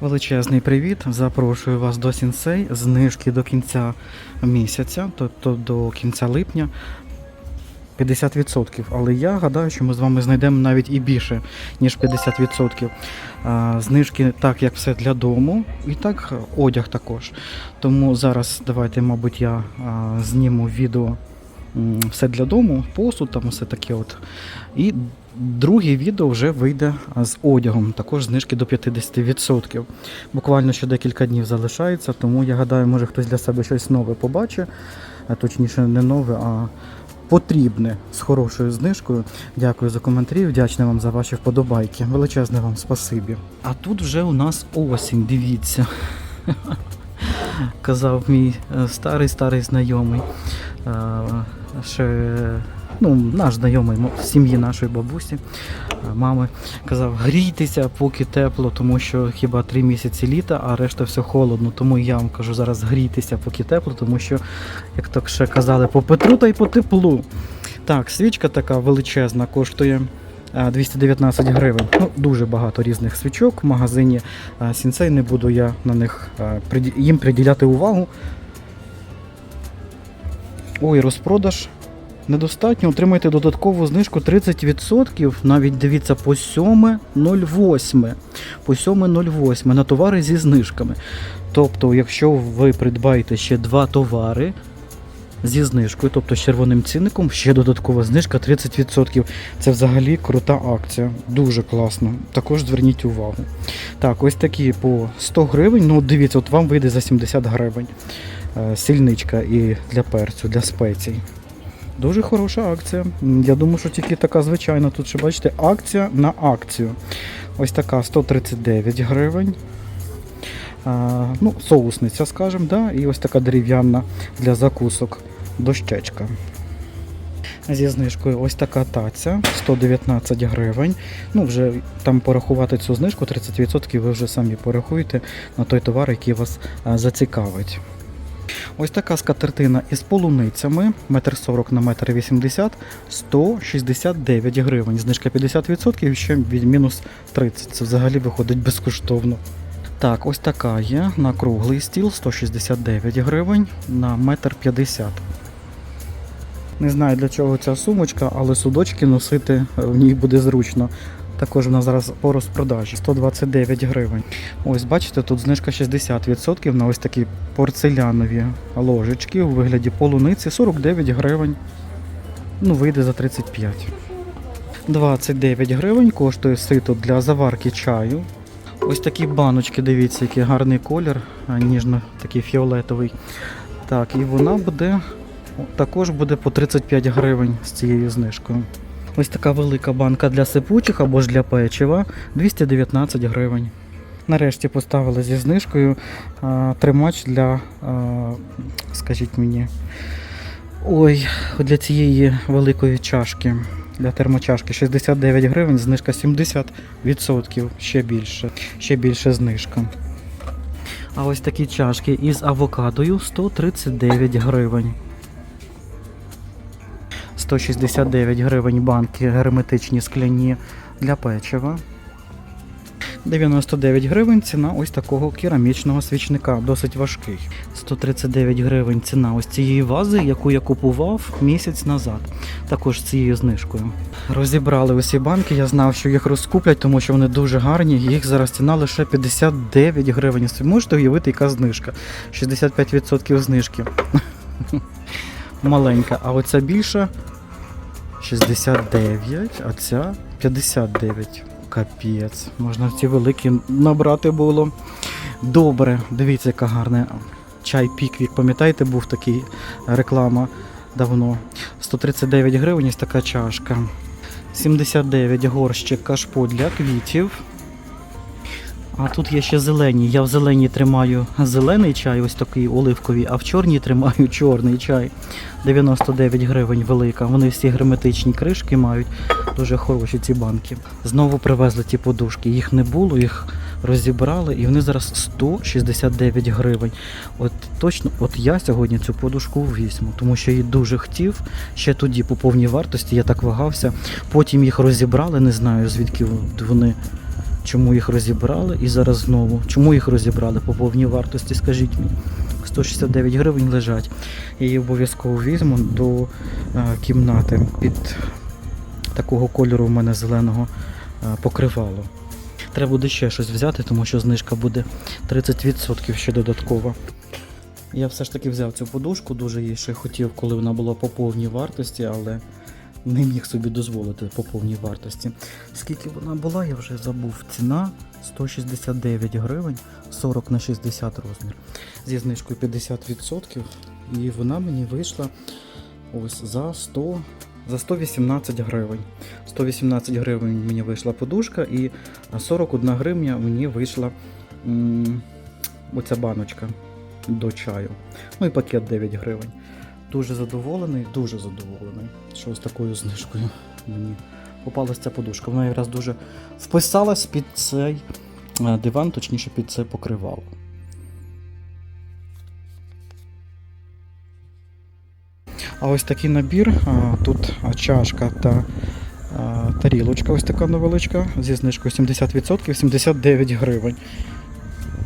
Величезний привіт! Запрошую вас до Сінсей. Знижки до кінця місяця, тобто до кінця липня. 50%. Але я гадаю, що ми з вами знайдемо навіть і більше, ніж 50%. Знижки так, як все для дому, і так одяг також. Тому зараз давайте, мабуть, я зніму відео все для дому, посуд, там все таке от. І друге відео вже вийде з одягом, також знижки до 50%. Буквально ще декілька днів залишається, тому я гадаю, може хтось для себе щось нове побачить, точніше не нове, а потрібне з хорошою знижкою. Дякую за коментарі, вдячний вам за ваші вподобайки. Величезне вам спасибі. А тут вже у нас осінь, дивіться. Казав мій е, старий старий знайомий. Е, Ще ну, наш знайомий з сім'ї нашої бабусі, е, мами, казав, грійтеся, поки тепло, тому що хіба три місяці літа, а решта все холодно. Тому я вам кажу зараз грійтеся, поки тепло, тому що, як так ще казали, по Петру та й по теплу. Так, свічка така величезна, коштує. е, 219 гривень. Ну, дуже багато різних свічок в магазині е, Сінсей. Не буду я на них е, їм приділяти увагу. Ой, розпродаж недостатньо. Отримайте додаткову знижку 30%. Навіть дивіться по 7.08. По 7.08 на товари зі знижками. Тобто, якщо ви придбаєте ще два товари зі знижкою, тобто з червоним цінником, ще додаткова знижка 30%. Це взагалі крута акція. Дуже класно. Також зверніть увагу. Так, ось такі по 100 гривень. Ну, дивіться, от вам вийде за 70 гривень. Е, Сільничка і для перцю, для спецій. Дуже хороша акція. Я думаю, що тільки така звичайна. Тут ще бачите, акція на акцію. Ось така 139 гривень. А, ну, соусниця, скажімо, да? і ось така дерев'яна для закусок дощечка. Зі знижкою ось така таця 119 гривень. Ну, вже там порахувати цю знижку 30% ви вже самі порахуєте на той товар, який вас зацікавить. Ось така скатертина із полуницями 1,40 на 1,80 169 гривень. Знижка 50% і ще від мінус 30. Це взагалі виходить безкоштовно. Так, ось така є на круглий стіл 169 гривень на 1,50 м. Не знаю для чого ця сумочка, але судочки носити в ній буде зручно. Також вона зараз по розпродажі 129 гривень. Ось бачите, тут знижка 60% на ось такі порцелянові ложечки у вигляді полуниці 49 гривень. Ну, вийде за 35. 29 гривень коштує сито для заварки чаю. Ось такі баночки, дивіться, який гарний колір, ніжно такий фіолетовий. Так, і вона буде також буде по 35 гривень з цією знижкою. Ось така велика банка для сипучих або ж для печива 219 гривень. Нарешті поставили зі знижкою а, тримач для, а, скажіть мені, ой, для цієї великої чашки, для термочашки 69 гривень, знижка 70%, ще більше, ще більше знижка. А ось такі чашки із авокадою 139 гривень. 169 гривень банки герметичні скляні для печива. 99 гривень ціна ось такого керамічного свічника, досить важкий. 139 гривень ціна ось цієї вази, яку я купував місяць назад. Також з цією знижкою. Розібрали усі банки, я знав, що їх розкуплять, тому що вони дуже гарні. Їх зараз ціна лише 59 гривень. Можете уявити, яка знижка? 65% знижки. Маленька, а оця більша 69, а ця 59. Капець. Можна ці великі набрати було. Добре, дивіться, яка гарна. Чай Піквік, пам'ятаєте, був такий реклама давно. 139 гривень ось така чашка. 79 горщик кашпо для квітів. А тут є ще зелені. Я в зеленій тримаю зелений чай, ось такий оливковий, а в чорній тримаю чорний чай. 99 гривень велика. Вони всі герметичні кришки мають. Дуже хороші ці банки. Знову привезли ті подушки. Їх не було, їх розібрали, і вони зараз 169 гривень. От точно, от я сьогодні цю подушку візьму, тому що її дуже хотів. Ще тоді по повній вартості я так вагався. Потім їх розібрали, не знаю звідки вони чому їх розібрали і зараз знову. Чому їх розібрали по повній вартості, скажіть мені. 169 гривень лежать. Я її обов'язково візьму до е, кімнати під такого кольору в мене зеленого е, покривало. Треба буде ще щось взяти, тому що знижка буде 30% ще додатково. Я все ж таки взяв цю подушку, дуже її ще хотів, коли вона була по повній вартості, але не міг собі дозволити по повній вартості. Скільки вона була, я вже забув. Ціна 169 гривень, 40 на 60 розмір. Зі знижкою 50%. І вона мені вийшла ось за 100, за 118 гривень. 118 гривень мені вийшла подушка, і 41 гривня мені вийшла м, оця баночка до чаю. Ну і пакет 9 гривень. Дуже задоволений, дуже задоволений, що з такою знижкою мені попалася ця подушка. Вона якраз дуже вписалась під цей е, диван, точніше під це покривало. А ось такий набір. Тут чашка та тарілочка, ось така невеличка, зі знижкою 70%, 79 гривень.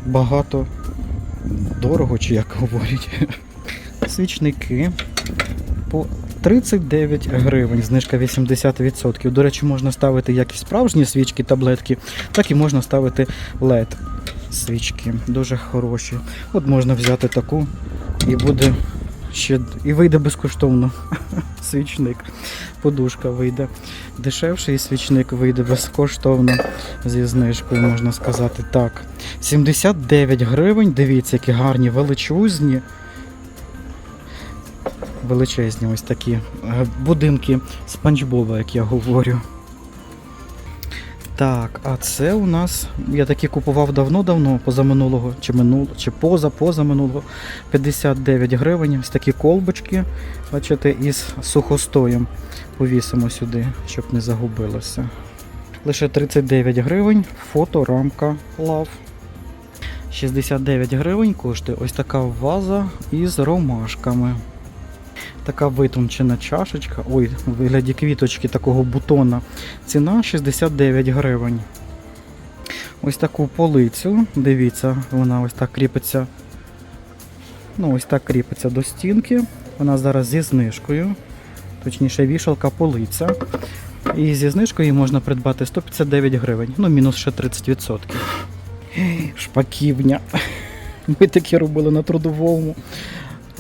Багато дорого, чи як говорять. Свічники по 39 гривень, знижка 80%. До речі, можна ставити як і справжні свічки, таблетки, так і можна ставити LED свічки. Дуже хороші. От можна взяти таку і буде ще і вийде безкоштовно. Свічник. Подушка вийде дешевший, свічник вийде безкоштовно зі знижкою, можна сказати так. 79 гривень. Дивіться, які гарні, величезні. Величезні ось такі е, будинки Спанч Боба, як я говорю. Так, а це у нас. Я такі купував давно-давно, позаминулого, чи минуло, чи поза позаминулого. 59 гривень. Ось такі колбочки, бачите, із сухостоєм. Повісимо сюди, щоб не загубилося. Лише 39 гривень, фоторамка Love. 69 гривень коштує ось така ваза із ромашками. Така витончена чашечка. Ой, у вигляді квіточки такого бутона. Ціна 69 гривень. Ось таку полицю. Дивіться, вона ось так кріпиться. Ну, ось так кріпиться до стінки. Вона зараз зі знижкою. Точніше, вішалка полиця. І зі знижкою можна придбати 159 гривень. Ну, мінус ще 30%. Шпаківня. Ми такі робили на трудовому.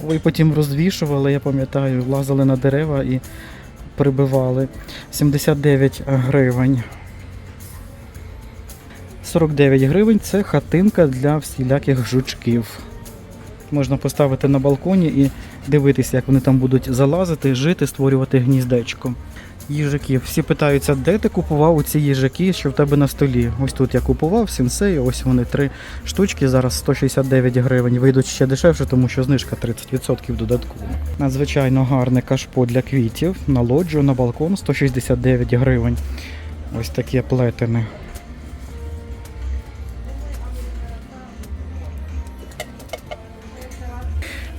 Ви потім розвішували, я пам'ятаю, лазили на дерева і прибивали. 79 гривень. 49 гривень це хатинка для всіляких жучків. Можна поставити на балконі і дивитися, як вони там будуть залазити, жити, створювати гніздечко. Їжаки. Всі питаються, де ти купував ці їжаки, що в тебе на столі. Ось тут я купував сенсей, ось вони три штучки, зараз 169 гривень. Вийдуть ще дешевше, тому що знижка 30% додатково. Надзвичайно гарне кашпо для квітів на лоджу, на балкон 169 гривень. Ось таке плетене.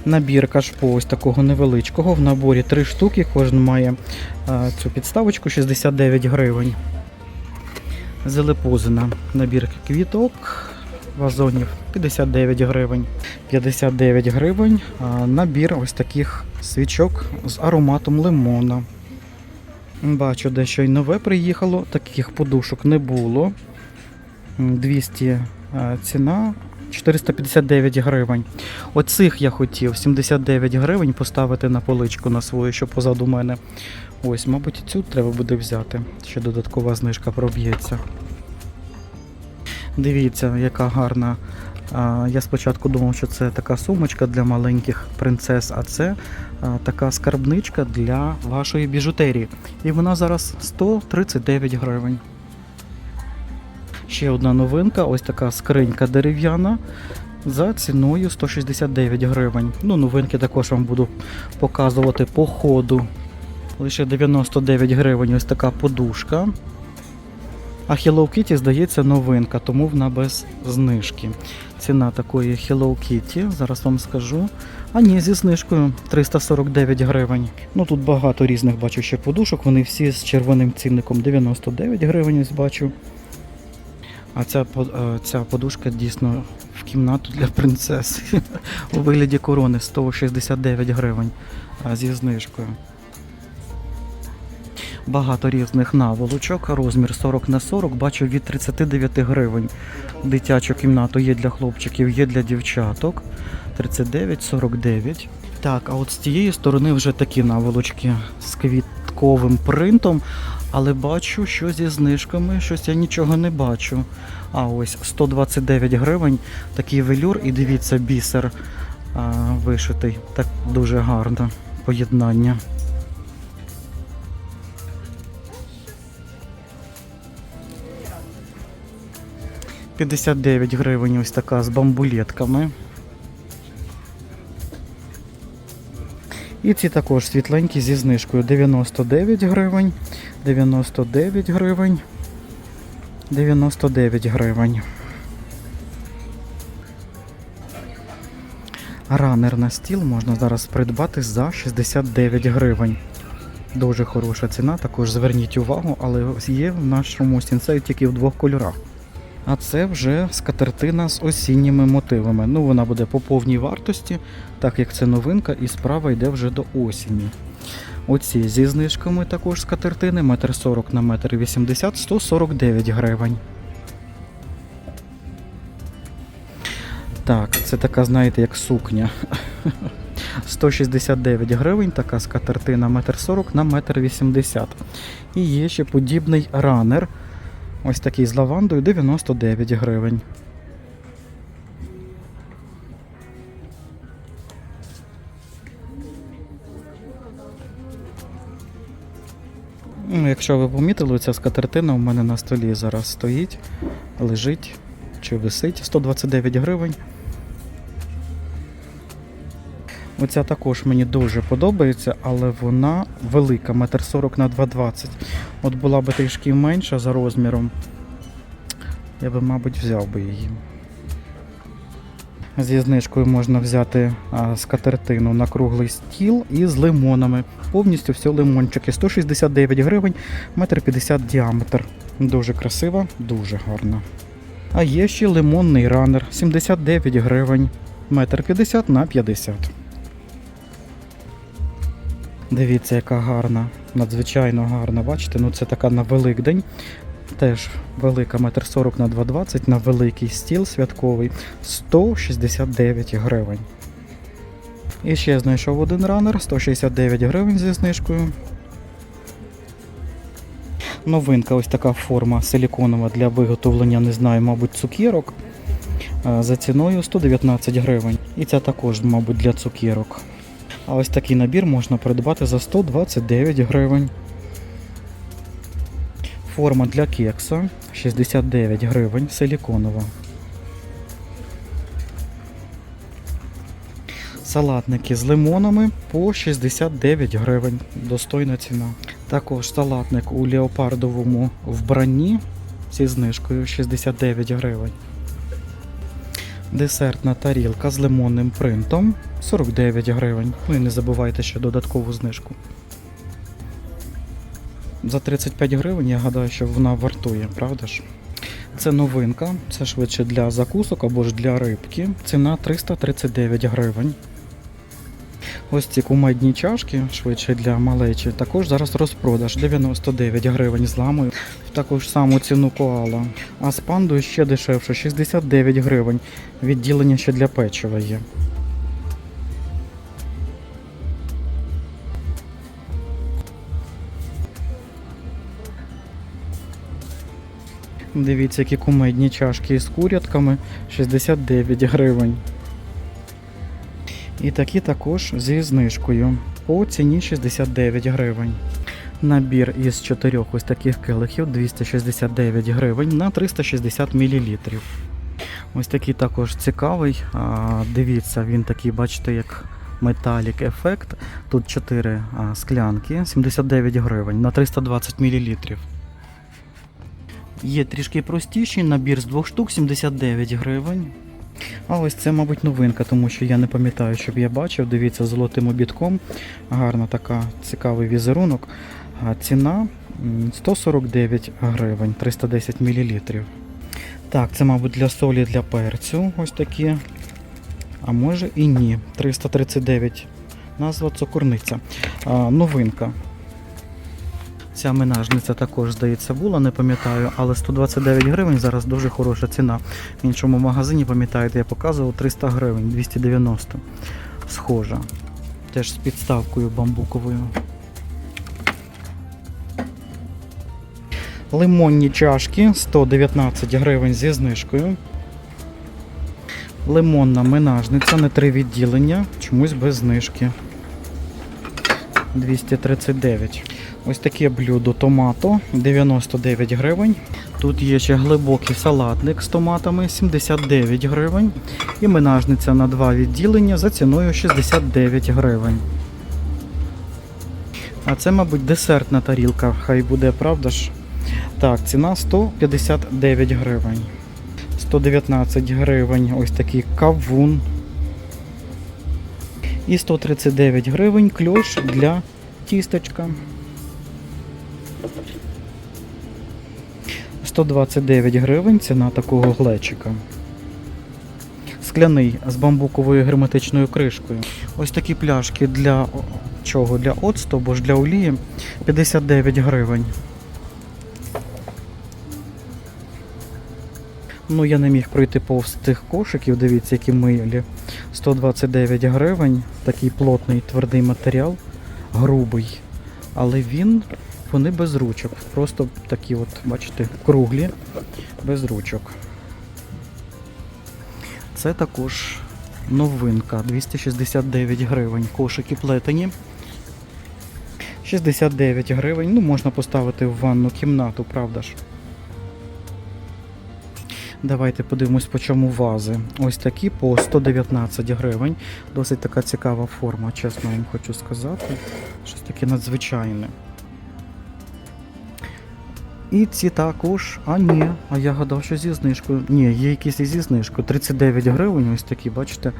Набір кашпо ось такого невеличкого. В наборі три штуки, кожен має а, цю підставочку 69 гривень. Зелепузина. Набір квіток вазонів 59 гривень. 59 гривень. А, набір ось таких свічок з ароматом лимона. Бачу, дещо й нове приїхало, таких подушок не було. 200 ціна. 459 гривень. Оцих я хотів 79 гривень поставити на поличку на свою, що позаду мене. Ось, мабуть, цю треба буде взяти. Ще додаткова знижка проб'ється. Дивіться, яка гарна. Я спочатку думав, що це така сумочка для маленьких принцес, а це така скарбничка для вашої біжутерії. І вона зараз 139 гривень. Ще одна новинка, ось така скринька дерев'яна за ціною 169 гривень. Ну, новинки також вам буду показувати по ходу. Лише 99 гривень ось така подушка. А Hello Kitty, здається, новинка, тому вона без знижки. Ціна такої Hello Kitty, зараз вам скажу. А ні, зі знижкою 349 гривень. Ну тут багато різних бачу ще подушок, вони всі з червоним цінником 99 гривень ось бачу. А ця, е, ця подушка дійсно в кімнату для принцеси у вигляді корони 169 гривень зі знижкою. Багато різних наволочок, розмір 40 на 40, бачу від 39 гривень. Дитячу кімнату є для хлопчиків, є для дівчаток. 39-49. Так, а от з тієї сторони вже такі наволочки з квітковим принтом. Але бачу, що зі знижками щось я нічого не бачу. А ось 129 гривень, такий велюр, і дивіться, бісер а, вишитий. Так дуже гарно поєднання. «59 гривень ось така з бамбулетками. І ці також світленькі зі знижкою 99 гривень, 99 гривень, 99 гривень. Ранер на стіл можна зараз придбати за 69 гривень. Дуже хороша ціна, також зверніть увагу, але є в нашому сінцею тільки в двох кольорах. А це вже скатертина з осінніми мотивами. Ну, вона буде по повній вартості, так як це новинка, і справа йде вже до осені. Оці зі знижками також скатертини, 1,40 м на 1,80 м, 149 гривень. Так, це така, знаєте, як сукня. 169 гривень, така скатертина 1,40 м на 1,80 м. І є ще подібний ранер. Ось такий з лавандою 99 гривень. Ну, якщо ви помітили, ця скатертина у мене на столі зараз стоїть, лежить чи висить 129 гривень. Оця також мені дуже подобається, але вона велика, 1,40 м на 2,20 От була би трішки менша за розміром, я би, мабуть, взяв би її. Зі знижкою можна взяти скатертину на круглий стіл і з лимонами. Повністю все лимончики. 169 гривень, 1,50 м діаметр. Дуже красиво, дуже гарно. А є ще лимонний ранер 79 гривень, 1,50 м на 50 Дивіться, яка гарна, надзвичайно гарна. Бачите, ну це така на Великдень. Теж велика 1,40 на 2,20 на великий стіл святковий 169 гривень. І ще знайшов один ранер 169 гривень зі знижкою. Новинка, ось така форма силіконова для виготовлення, не знаю, мабуть, цукерок. А, За ціною 119 гривень. І ця також, мабуть, для цукерок. А ось такий набір можна придбати за 129 гривень. Форма для кекса 69 гривень, силіконова. Салатники з лимонами по 69 гривень. Достойна ціна. Також салатник у леопардовому вбранні зі знижкою 69 гривень. Десертна тарілка з лимонним принтом 49 гривень. Ну і не забувайте ще додаткову знижку. За 35 гривень я гадаю, що вона вартує, правда ж? Це новинка, це швидше для закусок або ж для рибки. Ціна 339 гривень. Ось ці кумедні чашки, швидше для малечі, також зараз розпродаж 99 гривень з ламою, в таку ж саму ціну коала. А з пандою ще дешевше 69 гривень. Відділення ще для печива є. Дивіться, які кумедні чашки з курятками 69 гривень. І такі також зі знижкою по ціні 69 гривень. Набір із чотирьох ось таких келихів 269 гривень на 360 мл. Ось такий також цікавий. Дивіться, він такий, бачите, як металік ефект. Тут 4 а, склянки, 79 гривень на 320 мл. Є трішки простіший набір з двох штук 79 гривень. А ось це, мабуть, новинка, тому що я не пам'ятаю, щоб я бачив. Дивіться, золотим обідком. Гарна така цікавий візерунок. Ціна 149 гривень, 310 мл. Так, це, мабуть, для солі, для перцю. Ось такі. А може і ні. 339. Назва цукорниця. А, новинка. Ця менажниця також, здається, була, не пам'ятаю, але 129 гривень зараз дуже хороша ціна. В іншому магазині, пам'ятаєте, я показував 300 гривень, 290. Схожа. Теж з підставкою бамбуковою. Лимонні чашки 119 гривень зі знижкою. Лимонна менажниця на три відділення, чомусь без знижки. 239. Ось таке блюдо томато 99 гривень. Тут є ще глибокий салатник з томатами 79 гривень. І менажниця на два відділення за ціною 69 гривень. А це, мабуть, десертна тарілка. Хай буде, правда ж? Так, ціна 159 гривень. 119 гривень ось такий кавун. І 139 гривень кльош для тістечка. 129 гривень ціна такого глечика. Скляний з бамбуковою герметичною кришкою. Ось такі пляшки для чого? Для оцту або ж для олії 59 гривень. Ну, я не міг пройти повз тих кошиків, дивіться, які милі. 129 гривень, такий плотний твердий матеріал, грубий. Але він, вони без ручок. Просто такі от, бачите, круглі, без ручок. Це також новинка, 269 гривень. Кошики плетені. 69 гривень. Ну, можна поставити в ванну кімнату, правда ж? Давайте подивимось, по чому вази. Ось такі по 119 гривень. Досить така цікава форма, чесно вам хочу сказати. Щось таке надзвичайне. І ці також. А ні, а я гадав, що зі знижкою. Ні, є якісь і зі знижкою. 39 гривень, ось такі, бачите.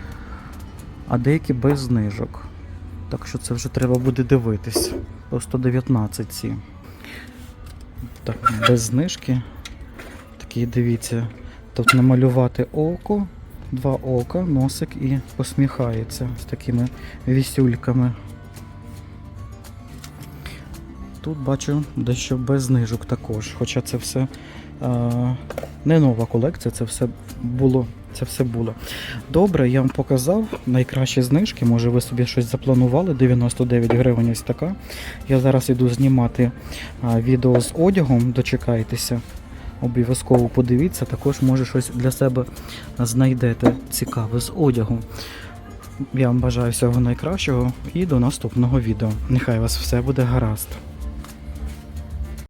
А деякі без знижок. Так що це вже треба буде дивитись. По 119 ці. Так, без знижки. Такі, дивіться, тут намалювати око, два ока, носик і посміхається з такими вісюльками. Тут бачу дещо без знижок також, хоча це все е, не нова колекція, це все було. Це все було. Добре, я вам показав найкращі знижки. Може ви собі щось запланували. 99 гривень ось така. Я зараз іду знімати а, відео з одягом, дочекайтеся. Обов'язково подивіться, також може щось для себе знайдете цікаве з одягу. Я вам бажаю всього найкращого і до наступного відео. Нехай вас все буде гаразд.